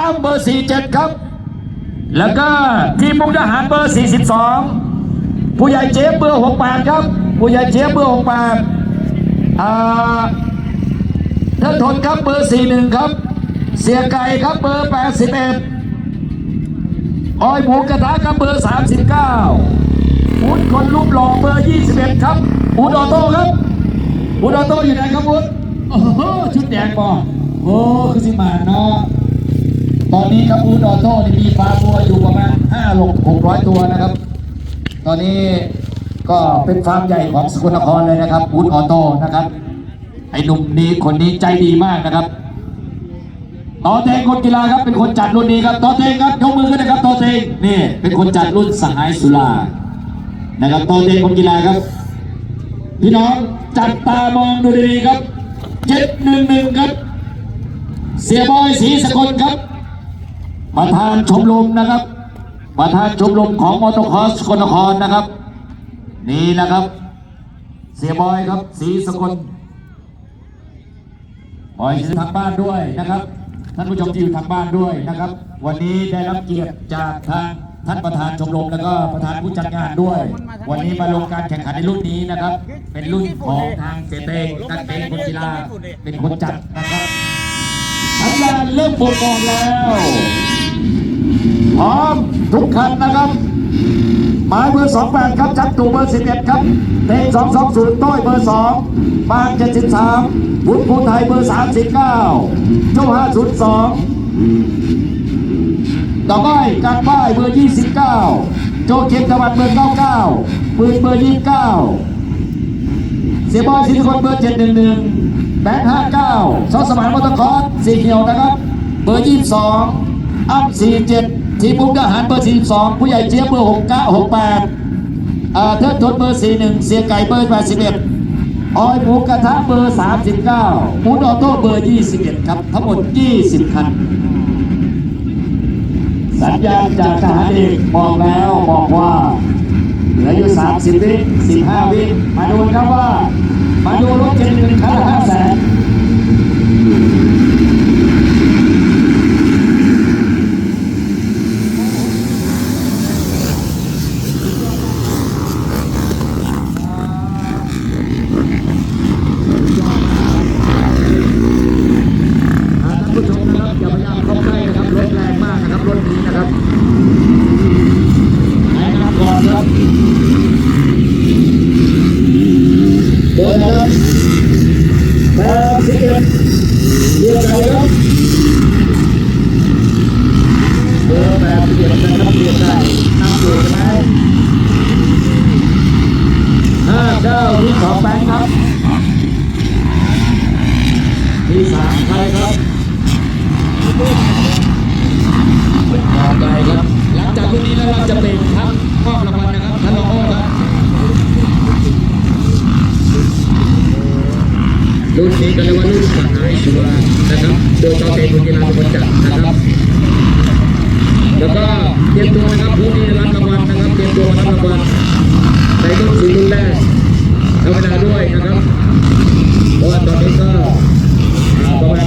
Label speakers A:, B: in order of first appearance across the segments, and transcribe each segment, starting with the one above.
A: ามเบอร์ 47 ครับ แล้วก็ทีมมุกดาหารเบอร์ 42 ผู้ใหญ่เจ๊ยบเบอร์ 68 ครับ ผู้ใหญ่เจ๊ยบเบอร์ 68อ่าท่านทนครับเบอร์ 41 ครับ เสียไก่ครับเบอร์ 81ออยหมูกระทะครับเบอร์ 39อุดคนรูปหล่อเบอร์ 21 ครับอุดออโต้ครับอุดออโต้อยู่ไหนครับอุดโอ้โหชุดแดงบอโอ้คือสิมาเนาะ ตอนนี้ครับอูดออโต้นี่มีฟาร์มวัวอยู่ประมาณ5ลง600ตัวนะครับ ตอนนี้ก็เป็นฟาร์มใหญ่ของสกลนครเลยนะครับอูดออโต้นะครับ ไอ้หนุ่มนี้คนนี้ใจดีมากนะครับต่อเตงคนกีฬาครับเป็นคนจัดรุ่นนี้ครับต่อเตงครับยกมือขึ้นนะครับต่อเตงนี่เป็นคนจัดรุ่นสหายสุรานะครับต่อเตงคนกีฬาครับ พี่น้องจับตามองดูดีๆครับ711ครับ เสียบอยศรีสกลครับ ประธานชมรมนะครับ ประธานชมรมของมอเตอร์คอร์สกลนครนะครับ นี่นะครับ เสียบอยครับศรีสกลบอยศรีทางบ้านด้วยนะครับ ท่านผู้ชมที่อยู่ทางบ้านด้วยนะครับ วันนี้ได้รับเกียรติจากทางท่านประธานชมรมแล้วก็ประธานผู้จัดงานด้วย วันนี้มาลงการแข่งขันในรุ่นนี้นะครับ เป็นรุ่นของทางเสเตงนักเตะคนกีฬาเป็นคนจัดนะครับสัญญาเริ่มปดออกแล้ว พร้อมทุกคันนะครับหมายเบอร์28ครับจัดตูเบอร์11ครับเต็ง220ต้อยเบอร์2ปาน73บุญภูไทยเบอร์39โจ้502ต่อไปการป้ายเบอร์29โจเข็มตะวันเบอร์99ปืนเบอร์29เสียบอยสิริคนเบอร์เจ็ดหนึ่งหนึ่งแบงค์ห้าเก้าซอสมานมอเตอร์คอร์สสีเขียวนะครับ เบอร์ยี่สิบสองอัพสี่เจ็ด ทีมมุกดาหารเบอร์สี่สองผู้ใหญ่เจี๊ยบเบอร์หกเก้าหกแปดเทิดทนเบอร์สี่หนึ่งเสียไก่เบอร์แปดสิบเอ็ดออยหมูกระทะเบอร์สามสิบเก้าหมูออโต้เบอร์ยี่สิบเอ็ดครับ ทั้งหมดยี่สิบคัน สัญญาณจากทหารเอกบอกแล้วบอกว่าเหลืออยู่ 30 วิ15 วิ มาดูครับว่า มาดูรถเจ็ดหนึ่งคันละห้าแสนท่านผู้ชมนะครับอย่าพยายามเข้าใกล้นะครับ รถแรงมากนะครับ รถนี้นะครับไหนนะครับก่อนนะครับ เดินนะครับแปดสิบ เดเรียกอะไรครับเบอร์แปดสิบเอ็ดนะครับเรียกได้นั่งอยู่ใช่ไหมห้าเก้าที่สองแบงค์ครับที่สามใครครับต่อไปครับ หลังจากรุ่นนี้แล้วเราจะเป็นทั้งมอบรางวัลนะครับท่านรองโอ้ค รุ่นนี้ก็เรียกว่ารุ่นสหายสุรานะครับ โดยเจ้าเตะคนกีฬาเป็นคนจัดนะครับ แล้วก็เตรียมตัวนะครับผู้ที่ได้รับรางวัลนะครับเตรียมตัวรับรางวัลในรุ่นสี่รุ่นแรกเอาเวลาด้วยนะครับ เพราะว่าตอนนี้ก็อ่าประมาณ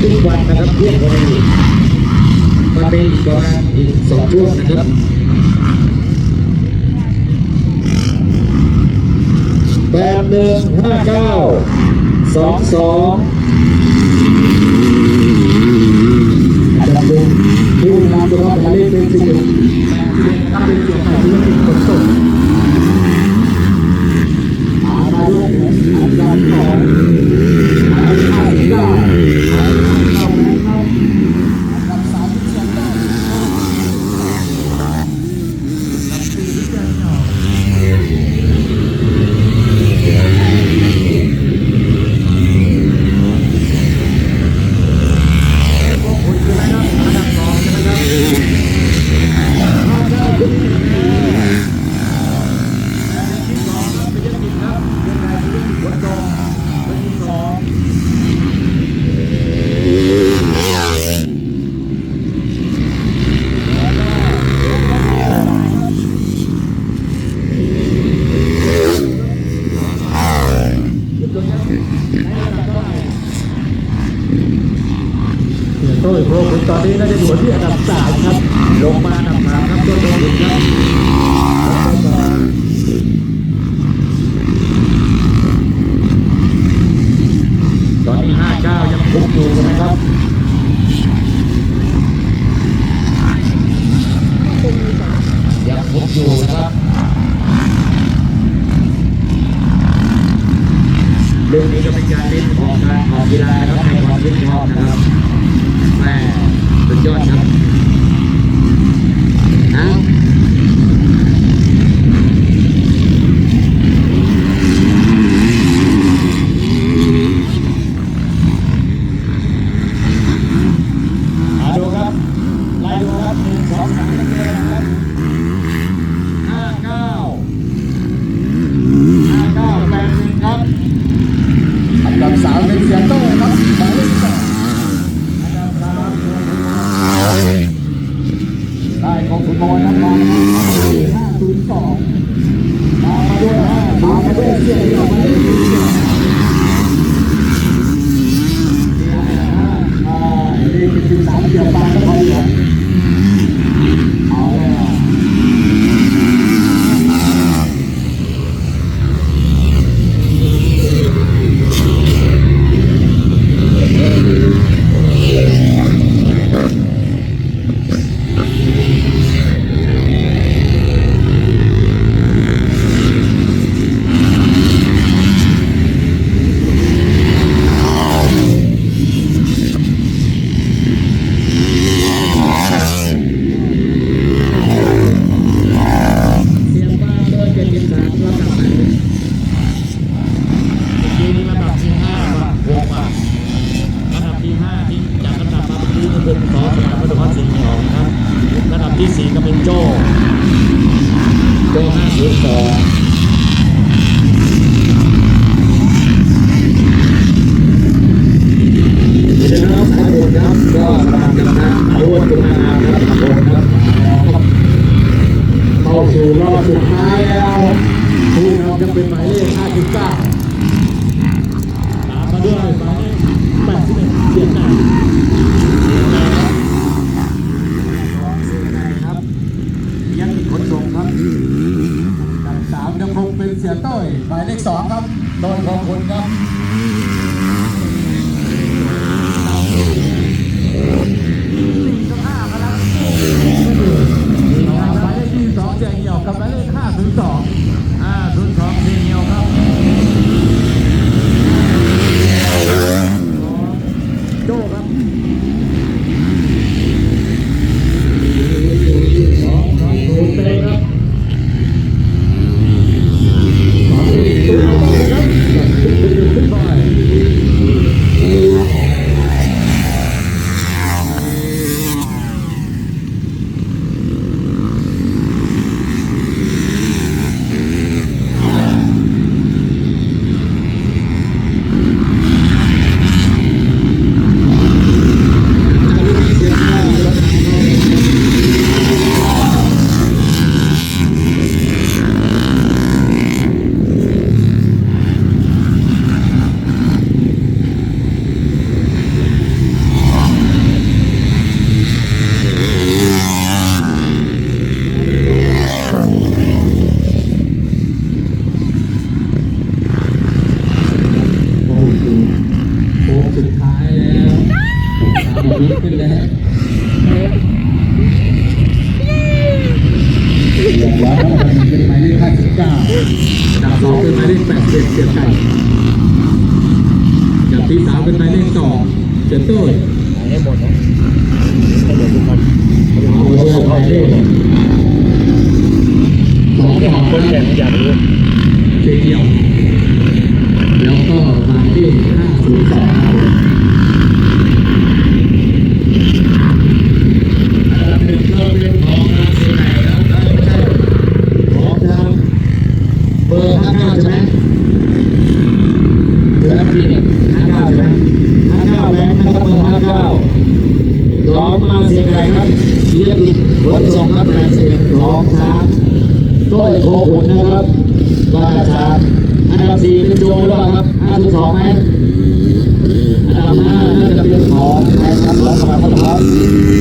A: ทุกวันนะครับเที่ยงพอดีมันเป็นประมาณอีกสองช่วงนะครับแปดหนึ่งห้าเก้า สองสองอาจจะเป็นที่นำตัวหมายเลขเป็นสิ่งหนึ่งถ้าเป็นเกี่ยวกับธุรกิจขนส่ง อนนี้น่าจะอยู่ที่อันดับสามครับลงมาอันดับสามครับต้นโดนครับตอนนี้ห้าเก้ายังคุมอยู่ใช่ไหมครับยังคุมอยู่นะครับเรื่องนี้ก็เป็นการเล่นของการออกกีฬาครับในความชื่นชอบนะครับแม่ สุดยอดครับนะ เป็นเสียต้ยหมายเลขสองครับโดนของคุณครับหมายเลขที่สองเสียงเหี่ยวกับหมายเลข502 502เสียงเหี่ยวครับ โจ้ครับสองสองศูนย์เตะครับสองศูนย์ตุ้มเข้าไปครับขึ้นไปโอ้โหโค้งสุดท้ายแล้วสามลุกขึ้นแล้ว อย่างว่ามันเป็นหมายเลข59จากสองเป็นหมายเลข81เสียไก่จากที่สามเป็นหมายเลขสองเสียตุ้ย
B: ให้หมดนะให้หมดทุกคน
A: เอาเลยหมายเลขสองสอง
B: คนแข่งอยากรู้
A: เสียวแล้วก็หมายเลข502ครับอันดับหนึ่งก็เป็นของทางเสียไก่นะครับไม่ใช่ของทางเบอร์59ใช่ไหมเบอร์รับที่เนี่ย59ใช่ไหม59แบงค์นะครับเบอร์59สองมาเสียไก่ครับเรียกอีกขนส่งครับแปดสิบ สองสางต้อยโคขุนนะครับว่าชามอันดับสี่เป็นโจหรือเปล่าครับสองไหมอันดับห้าน่าจะเป็นของแทนครับของสมาคมครับ